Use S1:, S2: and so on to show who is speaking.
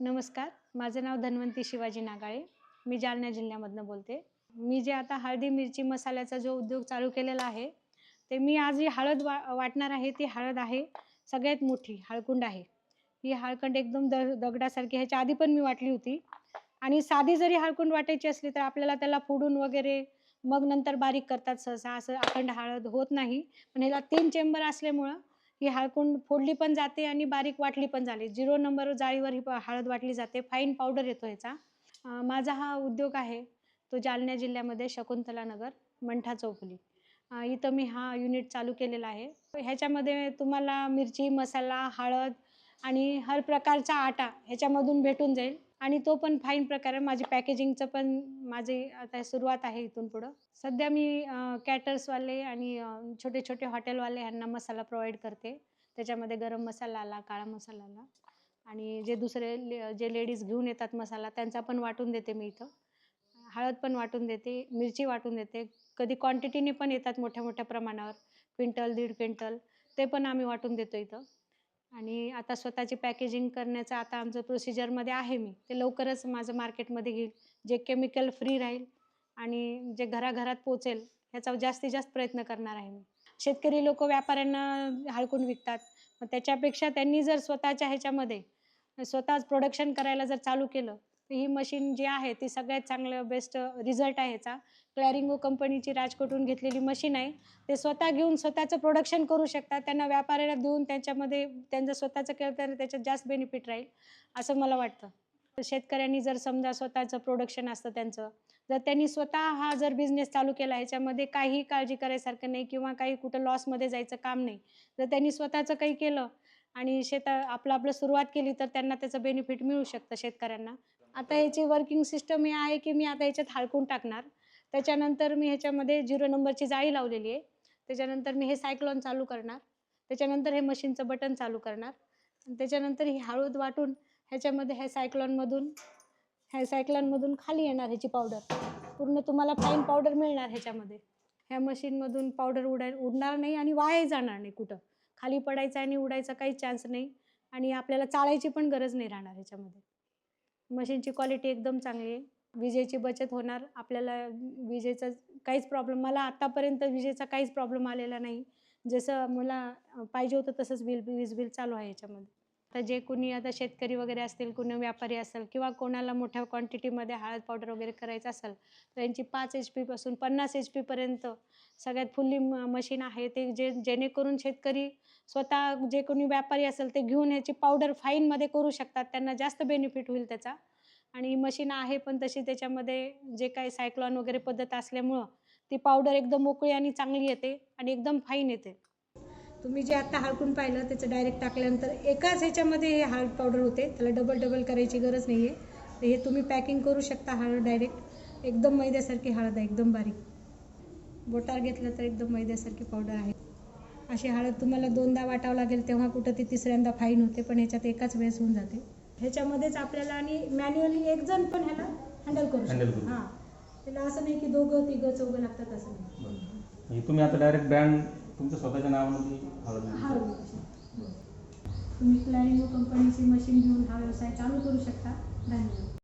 S1: नमस्कार. माझं नाव धन्वंती शिवाजी नागाळे. मी जालना जिल्ह्यामधनं बोलते. मी जे आता हळदी मिरची मसाल्याचा जो उद्योग चालू केलेला आहे ते मी आज जी हळद वा वाटणार आहे ती हळद आहे. सगळ्यात मोठी हळकुंड आहे. ही हळकंड एकदम द दगडासारखी ह्याच्या आधी पण मी वाटली होती. आणि साधी जरी हळकुंड वाटायची असली तर आपल्याला त्याला फोडून वगैरे मग नंतर बारीक करतात सहसा. असं अखंड हळद होत नाही. पण ह्याला तीन चेंबर असल्यामुळं ही हळकुंड फोडली पण जाते आणि बारीक वाटली पण झाली झिरो नंबर जाळीवर ही प- हळद वाटली जाते. फाईन पावडर येतो ह्याचा. माझा हा उद्योग आहे तो जालना जिल्ह्यामध्ये शकुंतला नगर मंठा चौफुली. इथं मी हा युनिट चालू केलेला आहे. ह्याच्यामध्ये तुम्हाला मिरची मसाला हळद आणि हर प्रकारचा आटा ह्याच्यामधून भेटून जाईल. आणि तो पण फाईन प्रकारे माझी पॅकेजिंगचं पण माझी आता सुरुवात आहे इथून पुढं. सध्या मी कॅटर्सवाले आणि छोटे छोटे हॉटेलवाले ह्यांना मसाला प्रोव्हाइड करते. त्याच्यामध्ये गरम मसाला आला काळा मसाला आला आणि जे दुसरे ले जे लेडीज घेऊन येतात मसाला त्यांचा पण वाटून देते मी इथं. हळद पण वाटून देते मिरची वाटून देते. कधी क्वांटिटीने पण येतात मोठ्या मोठ्या प्रमाणावर क्विंटल दीड क्विंटल ते पण आम्ही वाटून देतो इथं. आणि आता स्वतःची पॅकेजिंग करण्याचं आता आमचं प्रोसिजरमध्ये आहे मी. ते लवकरच माझं मार्केटमध्ये घेईल. जे केमिकल फ्री राहील आणि जे घराघरात पोचेल ह्याचा जास्तीत जास्त प्रयत्न करणार आहे मी. शेतकरी लोक व्यापाऱ्यांना हळकून विकतात. मग त्याच्यापेक्षा त्यांनी जर स्वतःच्या ह्याच्यामध्ये स्वतःच प्रोडक्शन करायला जर चालू केलं ही मशीन जी आहे ती सगळ्यात चांगलं बेस्ट रिझल्ट आहे याचा. क्लॅरिंगो कंपनीची राजकोटहून घेतलेली मशीन आहे. ते स्वतः घेऊन स्वतःचं प्रोडक्शन करू शकतात. त्यांना व्यापाऱ्याला देऊन त्याच्यामध्ये त्यांचं स्वतःचं केलं तर त्याच्यात जास्त बेनिफिट राहील असं मला वाटतं. तर शेतकऱ्यांनी जर समजा स्वतःचं प्रोडक्शन असतं त्यांचं जर त्यांनी स्वतः हा जर बिझनेस चालू केला ह्याच्यामध्ये काही काळजी करायसारखं नाही किंवा काही कुठं लॉसमध्ये जायचं काम नाही. जर त्यांनी स्वतःचं काही केलं आणि शेता आपलं आपलं सुरुवात केली तर त्यांना त्याचं बेनिफिट मिळू शकतं शेतकऱ्यांना. आता ह्याची वर्किंग सिस्टम हे आहे की मी आता ह्याच्यात हाळकून टाकणार. त्याच्यानंतर मी ह्याच्यामध्ये झिरो नंबरची जाळी लावलेली आहे. त्याच्यानंतर मी हे सायक्लॉन चालू करणार. त्याच्यानंतर हे मशीनचं बटन चालू करणार. त्याच्यानंतर ही हळद वाटून ह्याच्यामध्ये ह्या सायक्लॉनमधून ह्या सायक्लॉनमधून खाली येणार ह्याची पावडर पूर्ण तुम्हाला फाईन पावडर मिळणार ह्याच्यामध्ये. ह्या मशीनमधून पावडर उडाय उडणार नाही आणि वाया जाणार नाही कुठं. खाली पडायचा आणि उडायचा काही चान्स नाही. आणि आपल्याला चाळायची पण गरज नाही राहणार ह्याच्यामध्ये. मशीनची क्वालिटी एकदम चांगली आहे. विजेची बचत होणार. आपल्याला विजेचा काहीच प्रॉब्लेम मला आत्तापर्यंत विजेचा काहीच प्रॉब्लेम आलेला नाही. जसं मला पाहिजे होतं तसंच बिल वीज बिल चालू आहे याच्यामध्ये. तर जे कुणी आता शेतकरी वगैरे असतील कुणी व्यापारी असेल किंवा कोणाला मोठ्या क्वांटिटीमध्ये हळद पावडर वगैरे करायचं असेल तर यांची पाच एच पीपासून पन्नास एच पीपर्यंत सगळ्यात फुल्ली म मशीन आहे ते जे जेणेकरून शेतकरी स्वतः जे कोणी व्यापारी असेल ते घेऊन ह्याची पावडर फाईनमध्ये करू शकतात त्यांना जास्त बेनिफिट होईल त्याचा. आणि मशीन आहे पण तशी त्याच्यामध्ये जे काही सायक्लॉन वगैरे पद्धत असल्यामुळं ती पावडर एकदम मोकळी आणि चांगली येते आणि एकदम फाईन येते. तुम्ही जे आता हळकून पाहिलं त्याचं डायरेक्ट टाकल्यानंतर एकाच ह्याच्यामध्ये हे हळद पावडर होते. त्याला डबल डबल करायची गरज नाही आहे तर हे तुम्ही पॅकिंग करू शकता हळद डायरेक्ट एकदम मैद्यासारखी हळद आहे एकदम बारीक. बोटार घेतलं तर एकदम मैद्यासारखी पावडर आहे. अशी हळद तुम्हाला दोनदा वाटावं लागेल तेव्हा कुठं ती तिसऱ्यांदा फाईन होते पण ह्याच्यात एकाच वेळेस होऊन जाते. ह्याच्यामध्येच आपल्याला आणि मॅन्युअली एक जण पण ह्याला हँडल करू शकतो. हां. त्याला असं नाही की दोघं तिघं चौघं लागतात असं नाही.
S2: म्हणजे तुम्ही आता डायरेक्ट ब्रँड तुमच्या स्वतःच्या नावामध्ये हळद
S1: तुम्ही क्लॅरिंगो कंपनीची मशीन घेऊन हा व्यवसाय चालू करू शकता. धन्यवाद.